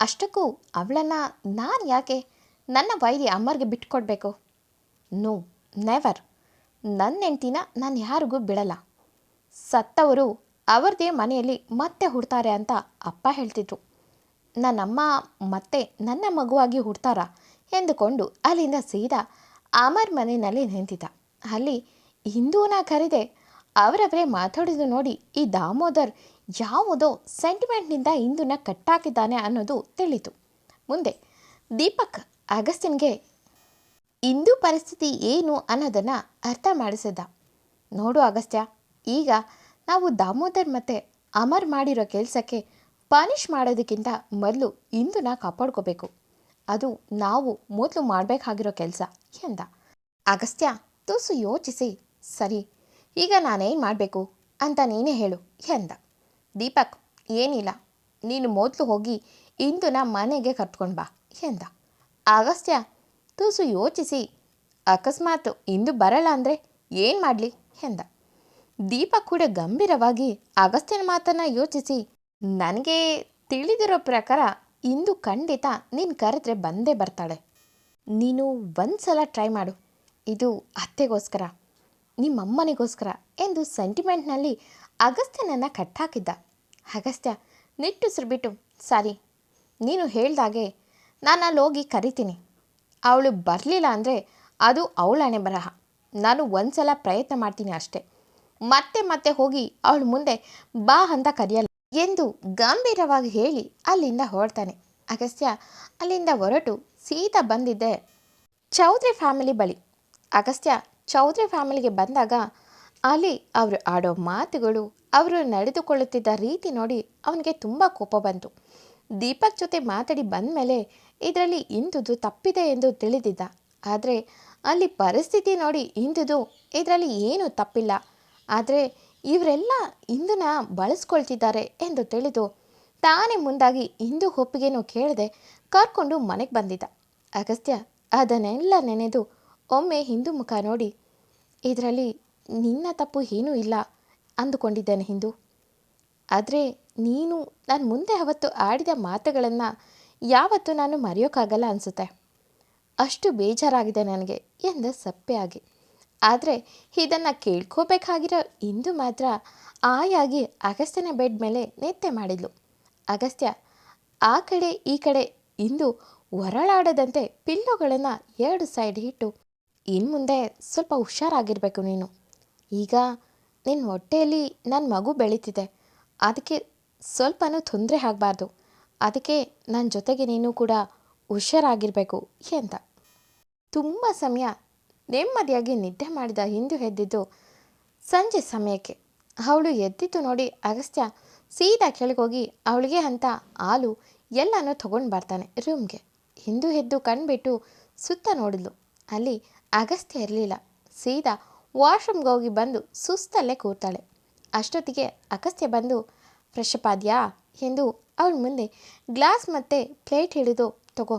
ಅಷ್ಟಕ್ಕೂ ಅವಳನ್ನು ನಾನು ಯಾಕೆ? ನನ್ನ ವೈರಿ ಅಮ್ಮರಿಗೆ ಬಿಟ್ಕೊಡ್ಬೇಕು. No, never. ನನ್ನ ಹೆಂಡ್ತಿನ ನಾನು ಯಾರಿಗೂ ಬಿಡಲ್ಲ. ಸತ್ತವರು ಅವರದೇ ಮನೆಯಲ್ಲಿ ಮತ್ತೆ ಹುಡ್ತಾರೆ ಅಂತ ಅಪ್ಪ ಹೇಳ್ತಿದ್ರು. ನನ್ನಮ್ಮ ಮತ್ತೆ ನನ್ನ ಮಗುವಾಗಿ ಹುಡ್ತಾರಾ ಎಂದುಕೊಂಡು ಅಲ್ಲಿಂದ ಸೀದಾ ಅಮರ್ ಮನೆಯಲ್ಲಿ ನಿಂತಿದ್ದ. ಅಲ್ಲಿ ಹಿಂದೂನ ಕರೆದೆ ಅವರವರೇ ಮಾತಾಡಿದ್ದು ನೋಡಿ ಈ ದಾಮೋದರ್ ಯಾವುದೋ ಸೆಂಟಿಮೆಂಟ್ನಿಂದ ಇಂದುನ ಕಟ್ಟಾಕಿದ್ದಾನೆ ಅನ್ನೋದು ತಿಳಿತು ಮುಂದೆ ದೀಪಕ್ ಅಗಸ್ತಿನ್ಗೆ ಇಂದು ಪರಿಸ್ಥಿತಿ ಏನು ಅನ್ನೋದನ್ನು ಅರ್ಥ ಮಾಡಿಸಿದ್ದ ನೋಡು ಅಗಸ್ತ್ಯ, ಈಗ ನಾವು ದಾಮೋದರ್ ಮತ್ತು ಅಮರ್ ಮಾಡಿರೋ ಕೆಲಸಕ್ಕೆ ಪನಿಷ್ ಮಾಡೋದಕ್ಕಿಂತ ಮೊದಲು ಇಂದುನ ಕಾಪಾಡ್ಕೋಬೇಕು. ಅದು ನಾವು ಮೊದಲು ಮಾಡಬೇಕಾಗಿರೋ ಕೆಲಸ ಎಂದ. ಅಗಸ್ತ್ಯ ತುಸು ಯೋಚಿಸಿ. ಸರಿ, ಈಗ ನಾನೇನು ಮಾಡಬೇಕು ಅಂತ ನೀನೇ ಹೇಳು ಎಂದ. ದೀಪಕ್, ಏನಿಲ್ಲ, ನೀನು ಮೊದಲು ಹೋಗಿ ಇಂದುನ ಮನೆಗೆ ಕರ್ತ್ಕೊಂಡು ಬಾ, ಎಂದ. ಅಗಸ್ತ್ಯ ತುಸು ಯೋಚಿಸಿ, ಅಕಸ್ಮಾತ್ ಇಂದು ಬರಲ್ಲ ಅಂದರೆ ಏನು ಮಾಡಲಿ, ಎಂದ. ದೀಪಕ್ ಕೂಡ ಗಂಭೀರವಾಗಿ ಅಗಸ್ತ್ಯನ ಮಾತನ್ನು ಯೋಚಿಸಿ, ನನಗೆ ತಿಳಿದಿರೋ ಪ್ರಕಾರ ಇಂದು ಖಂಡಿತ ನೀನು ಕರೆದ್ರೆ ಬಂದೇ ಬರ್ತಾಳೆ. ನೀನು ಒಂದು ಸಲ ಟ್ರೈ ಮಾಡು, ಇದು ಅತ್ತೆಗೋಸ್ಕರ, ನಿಮ್ಮಮ್ಮನಿಗೋಸ್ಕರ ಎಂದು ಸೆಂಟಿಮೆಂಟ್ನಲ್ಲಿ ಅಗಸ್ತ್ಯನನ್ನು ಕಟ್ಟಾಕಿದ್ದ. ಅಗಸ್ತ್ಯ ನಿಟ್ಟುಸಿರು ಬಿಟ್ಟು ಸಾರಿ ನೀನು ಹೇಳ್ದಾಗೆ ನಾನು ಅಲ್ಲಿ ಹೋಗಿ ಕರಿತೀನಿ. ಅವಳು ಬರಲಿಲ್ಲ ಅಂದರೆ ಅದು ಅವಳಣೆ ಬರಹ ನಾನು ಒಂದು ಸಲ ಪ್ರಯತ್ನ ಮಾಡ್ತೀನಿ ಅಷ್ಟೆ. ಮತ್ತೆ ಮತ್ತೆ ಹೋಗಿ ಅವಳು ಮುಂದೆ ಬಾ ಅಂತ ಕರೆಯಲ್ಲ ಎಂದು ಗಂಭೀರವಾಗಿ ಹೇಳಿ ಅಲ್ಲಿಂದ ಹೊರಡ್ತಾನೆ. ಅಗಸ್ತ್ಯ ಅಲ್ಲಿಂದ ಹೊರಟು ಸೀದಾ ಬಂದಿದ್ದೆ ಚೌಧರಿ ಫ್ಯಾಮಿಲಿ ಬಳಿ. ಅಗಸ್ತ್ಯ ಚೌಧರಿ ಫ್ಯಾಮಿಲಿಗೆ ಬಂದಾಗ ಅಲ್ಲಿ ಅವರು ಆಡೋ ಮಾತುಗಳು, ಅವರು ನಡೆದುಕೊಳ್ಳುತ್ತಿದ್ದ ರೀತಿ ನೋಡಿ ಅವನಿಗೆ ತುಂಬ ಕೋಪ ಬಂತು. ದೀಪಕ್ ಜೊತೆ ಮಾತಾಡಿ ಬಂದ ಮೇಲೆ ಇದರಲ್ಲಿ ಇಂದುದು ತಪ್ಪಿದೆ ಎಂದು ತಿಳಿದಿದ್ದ. ಆದರೆ ಅಲ್ಲಿ ಪರಿಸ್ಥಿತಿ ನೋಡಿ ಇಂದುದು ಇದರಲ್ಲಿ ಏನೂ ತಪ್ಪಿಲ್ಲ. ಆದರೆ ಇವರೆಲ್ಲ ಇಂದನ್ನ ಬಳಸ್ಕೊಳ್ತಿದ್ದಾರೆ ಎಂದು ತಿಳಿದು ತಾನೇ ಮುಂದಾಗಿ ಇಂದು ಒಪ್ಪಿಗೆನೂ ಕೇಳದೆ ಕರ್ಕೊಂಡು ಮನೆಗೆ ಬಂದಿದ್ದ. ಅಗಸ್ತ್ಯ ಅದನ್ನೆಲ್ಲ ನೆನೆದು ಒಮ್ಮೆ ಹಿಂದೂ ಮುಖ ನೋಡಿ, ಇದರಲ್ಲಿ ನಿನ್ನ ತಪ್ಪು ಏನೂ ಇಲ್ಲ ಅಂದುಕೊಂಡಿದ್ದೇನೆ ಹಿಂದೂ. ಆದರೆ ನೀನು ನಾನು ಮುಂದೆ ಅವತ್ತು ಆಡಿದ ಮಾತುಗಳನ್ನು ಯಾವತ್ತೂ ನಾನು ಮರೆಯೋಕ್ಕಾಗಲ್ಲ ಅನಿಸುತ್ತೆ. ಅಷ್ಟು ಬೇಜಾರಾಗಿದೆ ನನಗೆ ಎಂದ ಸಪ್ಪೆಯಾಗಿ ಆದರೆ ಇದನ್ನು ಕೇಳ್ಕೋಬೇಕಾಗಿರೋ ಇಂದು ಮಾತ್ರ ಆಯಾಗಿ ಅಗಸ್ತ್ಯನ ಬೆಡ್ ಮೇಲೆ ನೆತ್ತೆ ಮಾಡಿದ್ಲು. ಅಗಸ್ತ್ಯ, ಆ ಕಡೆ ಈ ಕಡೆ ಇಂದು ಹೊರಳಾಡದಂತೆ ಪಿಲ್ಲೋಗಳನ್ನು ಎರಡು ಸೈಡ್ ಇಟ್ಟು ಇನ್ನು ಮುಂದೆ ಸ್ವಲ್ಪ ಹುಷಾರಾಗಿರಬೇಕು ನೀನು. ಈಗ ನಿನ್ನ ಹೊಟ್ಟೆಯಲ್ಲಿ ನನ್ನ ಮಗು ಬೆಳೀತಿದೆ. ಅದಕ್ಕೆ ಸ್ವಲ್ಪನೂ ತೊಂದರೆ ಆಗಬಾರ್ದು. ಅದಕ್ಕೆ ನನ್ನ ಜೊತೆಗೆ ನೀನು ಕೂಡ ಹುಷಾರಾಗಿರಬೇಕು ಎಂದ. ತುಂಬ ಸಮಯ ನೆಮ್ಮದಿಯಾಗಿ ನಿದ್ದೆ ಮಾಡಿದ ಹಿಂದು ಎದ್ದಿದ್ದು ಸಂಜೆ ಸಮಯಕ್ಕೆ. ಅವಳು ಎದ್ದಿದ್ದು ನೋಡಿ ಅಗಸ್ತ್ಯ ಸೀದಾ ಕೆಳಗೋಗಿ ಅವಳಿಗೆ ಅಂತ ಹಾಲು ಎಲ್ಲನೂ ತಗೊಂಡು ಬರ್ತಾನೆ ರೂಮ್ಗೆ. ಹಿಂದೂ ಎದ್ದು ಕಣ್ಬಿಟ್ಟು ಸುತ್ತ ನೋಡಿದ್ಲು. ಅಲ್ಲಿ ಅಗಸ್ತ್ಯ ಇರಲಿಲ್ಲ. ಸೀದಾ ವಾಶ್ರೂಮ್ಗೆ ಹೋಗಿ ಬಂದು ಸುಸ್ತಲ್ಲೇ ಕೂರ್ತಾಳೆ ಅಷ್ಟೊತ್ತಿಗೆ ಅಗಸ್ತ್ಯ ಬಂದು ಫ್ರೆಶ್ ಅಪ್ ಆದ್ಯಾ ಎಂದು ಅವಳ ಮುಂದೆ ಗ್ಲಾಸ್ ಮತ್ತು ಪ್ಲೇಟ್ ಹಿಡಿದು, ತಗೋ,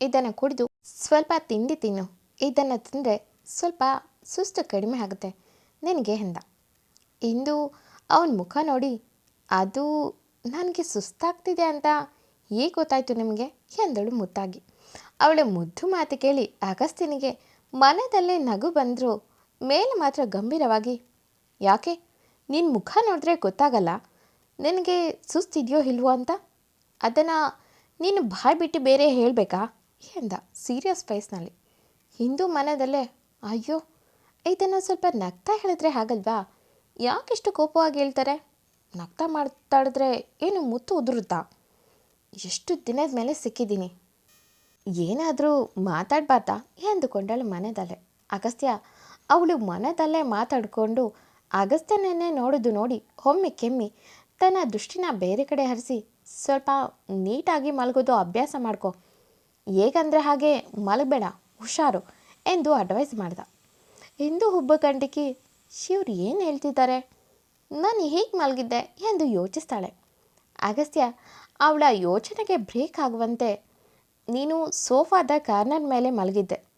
ಇದನ್ನು ಕುಡಿದು ಸ್ವಲ್ಪ ತಿಂಡಿ ತಿನ್ನು. ಇದನ್ನು ತಿಂದರೆ ಸ್ವಲ್ಪ ಸುಸ್ತು ಕಡಿಮೆ ಆಗುತ್ತೆ. ನಿನಗೆ ಎಂದ? ಇಂದು ಅವನ ಮುಖ ನೋಡಿ, ಅದು ನನಗೆ ಸುಸ್ತಾಗ್ತಿದೆ ಅಂತ ಹೇಗೆ ಗೊತ್ತಾಯಿತು ನಿಮಗೆ? ಎಂದಳು ಮುತ್ತಾಗಿ. ಅವಳ ಮುದ್ದು ಮಾತು ಕೇಳಿ ಅಗಸ್ತ್ಯನಿಗೆ ಮನದಲ್ಲೇ ನಗು ಬಂದರೂ. ಮೇಲೆ ಮಾತ್ರ ಗಂಭೀರವಾಗಿ, ಯಾಕೆ? ನಿನ್ನ ಮುಖ ನೋಡಿದ್ರೆ ಗೊತ್ತಾಗಲ್ಲ. ನಿನಗೆ ಸುಸ್ತಿದೆಯೋ ಇಲ್ವೋ ಅಂತ? ಅದನ್ನು ನೀನು ಬಾಯ್ ಬಿಟ್ಟು ಬೇರೆ ಹೇಳಬೇಕಾ? ಎಂದ ಸೀರಿಯಸ್ ಫೇಸ್ನಲ್ಲಿ ಹಿಂದೂ ಮನದಲ್ಲೇ, ಅಯ್ಯೋ, ಇದನ್ನು ಸ್ವಲ್ಪ ನಗ್ತಾ ಹೇಳಿದ್ರೆ ಆಗಲ್ವಾ ಯಾಕೆಷ್ಟು ಕೋಪವಾಗಿ ಹೇಳ್ತಾರೆ? ನಗ್ತಾ ಮಾತಾಡಿದ್ರೆ ಏನು ಮುತ್ತು ಉದುರುತ್ತಾ? ಎಷ್ಟು ದಿನದ ಮೇಲೆ ಸಿಕ್ಕಿದ್ದೀನಿ. ಏನಾದರೂ ಮಾತಾಡಬಾರ್ದಾ? ಎಂದುಕೊಂಡಳು ಮನದಲ್ಲೇ. ಅಗಸ್ತ್ಯ ಅವಳು ಮನದಲ್ಲೇ ಮಾತಾಡಿಕೊಂಡು ಅಗಸ್ತ್ಯನನ್ನೇ ನೋಡೋದು ನೋಡಿ ಒಮ್ಮೆ ಕೆಮ್ಮಿ ತನ್ನ ದೃಷ್ಟಿನ ಬೇರೆ ಕಡೆ ಹರಿಸಿ, ಸ್ವಲ್ಪ ನೀಟಾಗಿ ಮಲಗೋದು ಅಭ್ಯಾಸ ಮಾಡ್ಕೊ. ಹೇಗಂದರೆ ಹಾಗೆ ಮಲಗಬೇಡ, ಹುಷಾರು, ಎಂದು ಅಡ್ವೈಸ್ ಮಾಡ್ದ. ಇಂದು ಹುಬ್ಬ ಕಂಡಿಕಿ ಶಿವ್ರು ಏನು ಹೇಳ್ತಿದ್ದಾರೆ? ನಾನು ಹೇಗೆ ಮಲಗಿದ್ದೆ? ಎಂದು ಯೋಚಿಸ್ತಾಳೆ. ಅಗಸ್ತ್ಯ, ಅವಳ ಯೋಚನೆಗೆ ಬ್ರೇಕ್ ಆಗುವಂತೆ ನೀನು ಸೋಫಾದ ಕಾರ್ನರ್ ಮೇಲೆ ಮಲಗಿದ್ದೆ.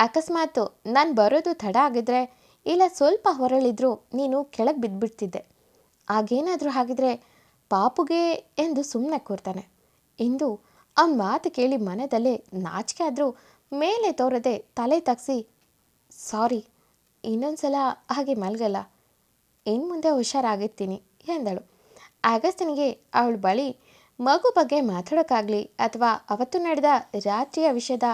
ಅಕಸ್ಮಾತು ನಾನು ಬರೋದು ತಡ ಆಗಿದ್ರೆ ಇಲ್ಲ ಸ್ವಲ್ಪ ಹೊರಳಿದ್ರೂ ನೀನು ಕೆಳಗೆ ಬಿದ್ದುಬಿಡ್ತಿದ್ದೆ ಆಗೇನಾದರೂ ಆಗಿದ್ರೆ ಪಾಪುಗೆ ಎಂದು ಸುಮ್ಮನೆ ಕೂರ್ತಾನೆ. ಇಂದು ಅವನ ಮಾತು ಕೇಳಿ ಮನದಲ್ಲೇ ನಾಚಿಕೆ ಆದರೂ ಮೇಲೆ ತೋರದೆ ತಲೆ ತಗ್ಸಿ, ಸಾರಿ, ಇನ್ನೊಂದ್ಸಲ ಹಾಗೆ ಮಲಗಲ್ಲ ಇನ್ನು ಮುಂದೆ ಹುಷಾರಾಗಿರ್ತೀನಿ, ಎಂದಳು. ಆಗಸ್ಟನಿಗೆ ಅವಳ ಬಳಿ ಮಗು ಬಗ್ಗೆ ಮಾತಾಡೋಕ್ಕಾಗಲಿ ಅಥವಾ ಅವತ್ತು ನಡೆದ ರಾತ್ರಿಯ ವಿಷಯದ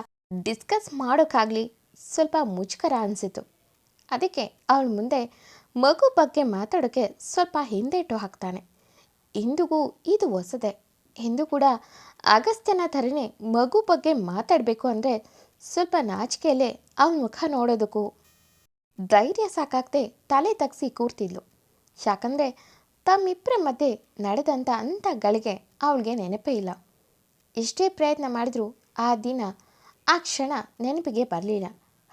ಡಿಸ್ಕಸ್ ಮಾಡೋಕ್ಕಾಗಲಿ ಸ್ವಲ್ಪ ಮುಜುಗರ ಅನಿಸಿತು. ಅದಕ್ಕೆ ಅವಳ ಮುಂದೆ ಮಗು ಬಗ್ಗೆ ಮಾತಾಡೋಕ್ಕೆ ಸ್ವಲ್ಪ ಹಿಂದೇಟು ಹಾಕ್ತಾನೆ. ಇಂದಿಗೂ ಇದು ಹೊಸದೆ. ಎಂದು ಕೂಡ ಅಗಸ್ತ್ಯನ ಥರನೇ ಮಗು ಬಗ್ಗೆ ಮಾತಾಡಬೇಕು ಅಂದರೆ ಸ್ವಲ್ಪ ನಾಚಿಕೆಯಲ್ಲೇ ಅವನ ಮುಖ ನೋಡೋದಕ್ಕೂ ಧೈರ್ಯ ಸಾಕಾಗದೆ ತಲೆ ತಗ್ಸಿ ಕೂರ್ತಿದ್ಲು. ಯಾಕಂದರೆ ತಮ್ಮಿಬ್ಬರ ಮಧ್ಯೆ ನಡೆದಂಥ ಅಂಥ ಗಳಿಗೆ ಅವಳಿಗೆ ನೆನಪೇ ಇಲ್ಲ. ಎಷ್ಟೇ ಪ್ರಯತ್ನ ಮಾಡಿದ್ರೂ ಆ ದಿನ, ಆ ಕ್ಷಣ ನೆನಪಿಗೆ ಬರಲಿಲ್ಲ.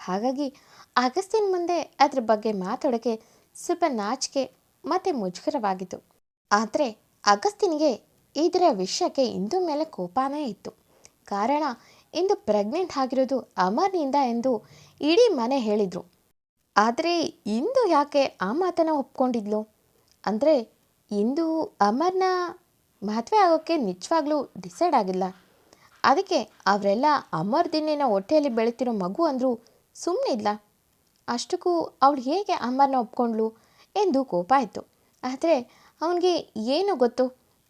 ಹಾಗಾಗಿ ಅಗಸ್ತಿನ ಮುಂದೆ ಅದರ ಬಗ್ಗೆ ಮಾತಾಡೋಕ್ಕೆ ಸ್ವಲ್ಪ ನಾಚಿಕೆ ಮತ್ತು ಮುಜುಗರವಾಗಿತ್ತು. ಆದರೆ ಅಗಸ್ತಿನ್ಗೆ ಇದರ ವಿಷಯಕ್ಕೆ ಇಂದು ಮೇಲೆ ಕೋಪನೇ ಇತ್ತು. ಕಾರಣ ಇಂದು ಪ್ರೆಗ್ನೆಂಟ್ ಆಗಿರೋದು ಅಮರ್ನಿಂದ ಎಂದು ಇಡೀ ಮನೆ ಹೇಳಿದರು. ಆದರೆ ಇಂದು ಯಾಕೆ ಆ ಮಾತನ್ನು ಒಪ್ಕೊಂಡಿದ್ಲು? ಅಂದರೆ ಇಂದು ಅಮರ್ನ ಮದುವೆ ಆಗೋಕ್ಕೆ ನಿಜವಾಗ್ಲೂ ಡಿಸೈಡ್ ಆಗಿಲ್ಲ. ಅದಕ್ಕೆ ಅವರೆಲ್ಲ ಅಮರ್ ದಿನೇನ ಹೊಟ್ಟೆಯಲ್ಲಿ ಬೆಳೀತಿರೋ ಮಗು ಅಂದರೂ ಸುಮ್ಮನೆ ಇಲ್ಲ ಅಷ್ಟಕ್ಕೂ ಅವಳು ಹೇಗೆ ಅಮ್ಮನ ಒಪ್ಕೊಂಡ್ಳು ಎಂದು ಕೋಪ ಆಯಿತು. ಆದರೆ ಅವನಿಗೆ ಏನು ಗೊತ್ತು?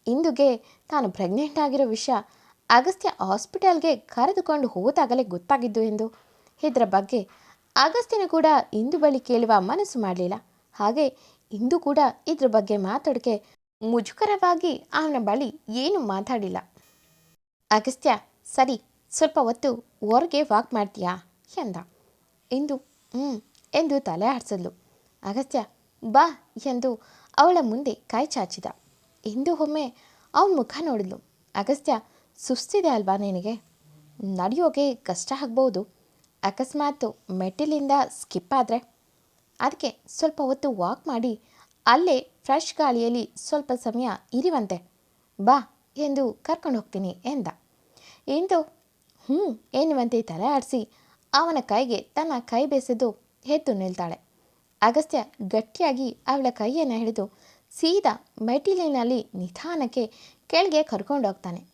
ಇಂದುಗೆ ತಾನು ಪ್ರೆಗ್ನೆಂಟ್ ಆಗಿರೋ ವಿಷಯ ಅಗಸ್ತ್ಯ ಹಾಸ್ಪಿಟಲ್ಗೆ ಕರೆದುಕೊಂಡು ಹೋದಾಗಲೇ ಗೊತ್ತಾಗಿದ್ದು ಎಂದು. ಇದರ ಬಗ್ಗೆ ಅಗಸ್ತ್ಯನ ಕೂಡ ಇಂದು ಬಳಿ ಕೇಳುವ ಮನಸ್ಸು ಮಾಡಲಿಲ್ಲ. ಹಾಗೆ ಇಂದು ಕೂಡ ಇದ್ರ ಬಗ್ಗೆ ಮಾತಾಡಕ್ಕೆ ಮುಜುಗರವಾಗಿ ಅವನ ಬಳಿ ಏನು ಮಾತಾಡಿಲ್ಲ. ಅಗಸ್ತ್ಯ, ಸರಿ, ಸ್ವಲ್ಪ ಹೊತ್ತು ಹೊರಗೆ ವಾಕ್ ಮಾಡ್ತೀಯಾ? ಎಂದ. ಇಂದು ಹ್ಞೂ ಎಂದು ತಲೆ ಆಡಿಸಿದ್ಲು. ಅಗಸ್ತ್ಯ, ಬಾ, ಎಂದು ಅವಳ ಮುಂದೆ ಕೈ ಚಾಚಿದ. ಇಂದು ಒಮ್ಮೆ ಅವನ ಮುಖ ನೋಡಿದ್ಲು. ಅಗಸ್ತ್ಯ, ಸುಸ್ತಿದೆ ಅಲ್ವಾ ನಿನಗೆ? ನಡೆಯೋಕೆ ಕಷ್ಟ ಆಗ್ಬೋದು. ಅಕಸ್ಮಾತ್ ಮೆಟ್ಟಿಲಿಂದ ಸ್ಕಿಪ್ ಆದರೆ? ಅದಕ್ಕೆ ಸ್ವಲ್ಪ ಹೊತ್ತು ವಾಕ್ ಮಾಡಿ, ಅಲ್ಲೇ ಫ್ರೆಶ್ ಗಾಳಿಯಲ್ಲಿ ಸ್ವಲ್ಪ ಸಮಯ ಇರಿವಂತೆ. ಬಾ, ಎಂದು ಕರ್ಕೊಂಡು ಹೋಗ್ತೀನಿ, ಎಂದ. ಇಂದು ಹ್ಞೂ ಎನ್ನುವಂತೆ ತಲೆ ಆಡಿಸಿ ಅವನ ಕೈಗೆ ತನ್ನ ಕೈ ಬೆಸೆದು ಎದ್ದು ನಿಲ್ತಾಳೆ. ಅಗಸ್ತ್ಯ ಗಟ್ಟಿಯಾಗಿ ಅವಳ ಕೈಯನ್ನು ಹಿಡಿದು ಸೀದಾ ಮೆಟ್ಟಿಲಿನಲ್ಲಿ ನಿಧಾನಕ್ಕೆ ಕೆಳಗೆ ಕರ್ಕೊಂಡು ಹೋಗ್ತಾನೆ.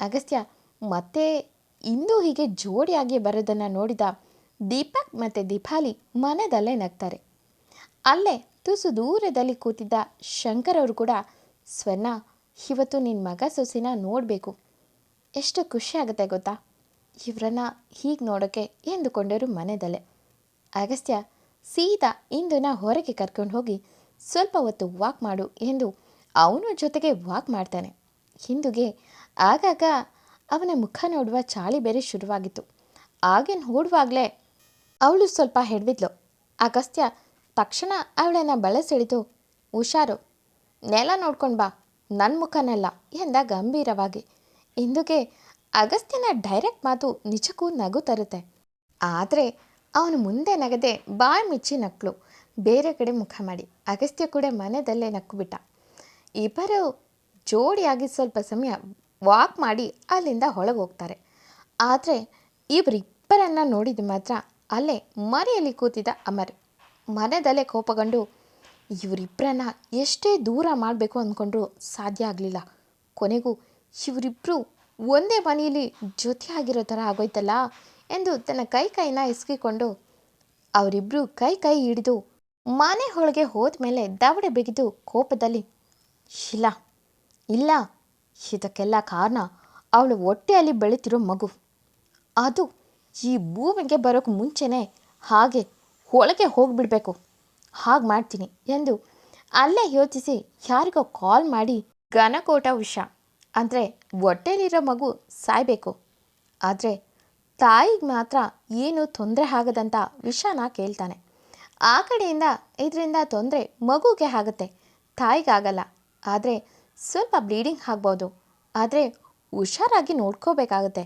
ಅಗಸ್ತ್ಯ ಮತ್ತೆ ಇಂದು ಹೀಗೆ ಜೋಡಿಯಾಗಿ ಬರೋದನ್ನು ನೋಡಿದ ದೀಪಕ್ ಮತ್ತು ದೀಪಾಲಿ ಮನದಲ್ಲೇ ನಗ್ತಾರೆ. ಅಲ್ಲೇ ತುಸು ದೂರದಲ್ಲಿ ಕೂತಿದ್ದ ಶಂಕರ್ ಅವರು ಕೂಡ, ಸ್ವರ್ಣ, ಇವತ್ತು ನಿನ್ನ ಮಗ ಸೊಸಿನ ನೋಡಬೇಕು. ಎಷ್ಟು ಖುಷಿಯಾಗುತ್ತೆ ಗೊತ್ತಾ? ಇವರನ್ನ ಹೀಗೆ ನೋಡೋಕ್ಕೆ ಎಂದುಕೊಂಡರು ಮನೆಯಲ್ಲೇ ಅಗಸ್ತ್ಯ ಸೀದಾ ಇಂದುನ ಹೊರಗೆ ಕರ್ಕೊಂಡು ಹೋಗಿ ಸ್ವಲ್ಪ ಹೊತ್ತು ವಾಕ್ ಮಾಡು ಎಂದು ಅವನ ಜೊತೆಗೆ ವಾಕ್ ಮಾಡ್ತಾನೆ. ಹಿಂದುಗೆ ಆಗಾಗ ಅವನ ಮುಖ ನೋಡುವ ಚಾಳಿ ಬೇರೆ ಶುರುವಾಗಿತ್ತು. ಆಗೇನು ಓಡುವಾಗಲೇ ಅವಳು ಸ್ವಲ್ಪ ಹೆಡ್ವಿದ್ಲು ಅಗಸ್ತ್ಯ ತಕ್ಷಣ ಅವಳನ್ನು ಬಳಸಿಡಿದು ಹುಷಾರು ನೆಲ ನೋಡ್ಕೊಂಡು ಬಾ. ನನ್ನ ಮುಖನಲ್ಲ ಎಂದ ಗಂಭೀರವಾಗಿ. ಇಂದುಗೆ ಅಗಸ್ತ್ಯನ ಡೈರೆಕ್ಟ್ ಮಾತು ನಿಜಕ್ಕೂ ನಗು ತರುತ್ತೆ. ಆದರೆ ಅವನು ಮುಂದೆ ನಗದೆ ಬಾಯ್ ಮಿಚ್ಚಿ ನಕ್ಳು. ಬೇರೆ ಕಡೆ ಮುಖ ಮಾಡಿ. ಅಗಸ್ತ್ಯ ಕೂಡ ನಕ್ಕು ಬಿಟ್ಟ ಇಬ್ಬರು ಜೋಡಿಯಾಗಿ ಸ್ವಲ್ಪ ಸಮಯ ವಾಕ್ ಮಾಡಿ ಅಲ್ಲಿಂದ ಹೊಳಗೆ ಹೋಗ್ತಾರೆ. ಆದರೆ ಇವರಿಬ್ಬರನ್ನ ನೋಡಿದ ಮಾತ್ರ ಅಲ್ಲೇ ಮನೆಯಲ್ಲಿ ಕೂತಿದ್ದ ಅಮರ್. ಮನೆಯಲ್ಲೇ ಕೋಪಗೊಂಡು ಇವರಿಬ್ಬರನ್ನ ಎಷ್ಟೇ ದೂರ ಮಾಡಬೇಕು ಅಂದ್ಕೊಂಡ್ರೂ ಸಾಧ್ಯ ಆಗಲಿಲ್ಲ. ಕೊನೆಗೂ ಇವರಿಬ್ಬರು ಒಂದೇ ಮನೆಯಲ್ಲಿ ಜೊತೆಯಾಗಿರೋ ಥರ ಆಗೋಯ್ತಲ್ಲ ಎಂದು ತನ್ನ ಕೈ ಕೈನ ಇಸ್ಕಿಕೊಂಡು ಅವರಿಬ್ಬರು ಕೈ ಕೈ ಹಿಡಿದು ಮನೆ ಒಳಗೆ ಹೋದ ಮೇಲೆ ದವಡೆ ಬಿಗಿದು ಕೋಪದಲ್ಲಿ, ಇಲ್ಲ ಇಲ್ಲ, ಇದಕ್ಕೆಲ್ಲ ಕಾರಣ ಅವಳು ಹೊಟ್ಟೆಯಲ್ಲಿ ಬೆಳೀತಿರೋ ಮಗು. ಅದು ಈ ಭೂಮಿಗೆ ಬರೋಕ್ಕೆ ಮುಂಚೆನೇ ಹಾಗೆ ಒಳಗೆ ಹೋಗಿಬಿಡಬೇಕು. ಹಾಗೆ ಮಾಡ್ತೀನಿ ಎಂದು ಅಲ್ಲೇ ಯೋಚಿಸಿ ಯಾರಿಗೋ ಕಾಲ್ ಮಾಡಿ ಘನಕೋಟ ವಿಷ ಅಂದರೆ ಹೊಟ್ಟೆಲಿರೋ ಮಗು ಸಾಯಬೇಕು. ಆದರೆ ತಾಯಿಗೆ ಮಾತ್ರ ಏನು ತೊಂದರೆ ಆಗದಂತ ವಿಷನ ಕೇಳ್ತಾನೆ. ಆ ಕಡೆಯಿಂದ ಇದರಿಂದ ತೊಂದರೆ ಮಗುಗೆ ಆಗುತ್ತೆ. ತಾಯಿಗಾಗಲ್ಲ ಆದರೆ ಸ್ವಲ್ಪ ಬ್ಲೀಡಿಂಗ್ ಆಗ್ಬೋದು. ಆದರೆ ಹುಷಾರಾಗಿ ನೋಡ್ಕೋಬೇಕಾಗುತ್ತೆ.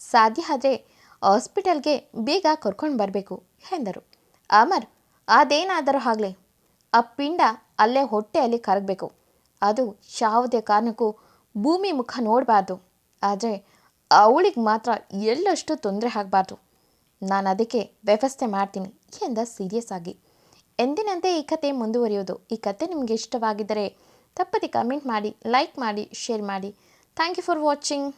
ಸಾಧ್ಯ ಆದರೆ ಹಾಸ್ಪಿಟಲ್ಗೆ ಬೇಗ ಕರ್ಕೊಂಡು ಬರಬೇಕು ಎಂದರು. ಅಮರ್, ಅದೇನಾದರೂ ಆಗಲಿ. ಆ ಪಿಂಡ ಅಲ್ಲೇ ಹೊಟ್ಟೆಯಲ್ಲಿ ಕರಗಬೇಕು. ಅದು ಯಾವುದೇ ಕಾರಣಕ್ಕೂ ಭೂಮಿ ಮುಖ ನೋಡಬಾರ್ದು. ಆದರೆ ಅವಳಿಗೆ ಮಾತ್ರ ಎಳ್ಳಷ್ಟು ತೊಂದರೆ ಆಗಬಾರ್ದು. ನಾನು ಅದಕ್ಕೆ ವ್ಯವಸ್ಥೆ ಮಾಡ್ತೀನಿ ಎಂದ ಸೀರಿಯಸ್ ಆಗಿ. ಎಂದಿನಂತೆ ಈ ಕತೆ ಮುಂದುವರಿಯೋದು. ಈ ಕತೆ ನಿಮಗೆ ಇಷ್ಟವಾಗಿದ್ದರೆ ತಪ್ಪದೆ ಕಮೆಂಟ್ ಮಾಡಿ, ಲೈಕ್ ಮಾಡಿ, ಶೇರ್ ಮಾಡಿ. Thank you for watching.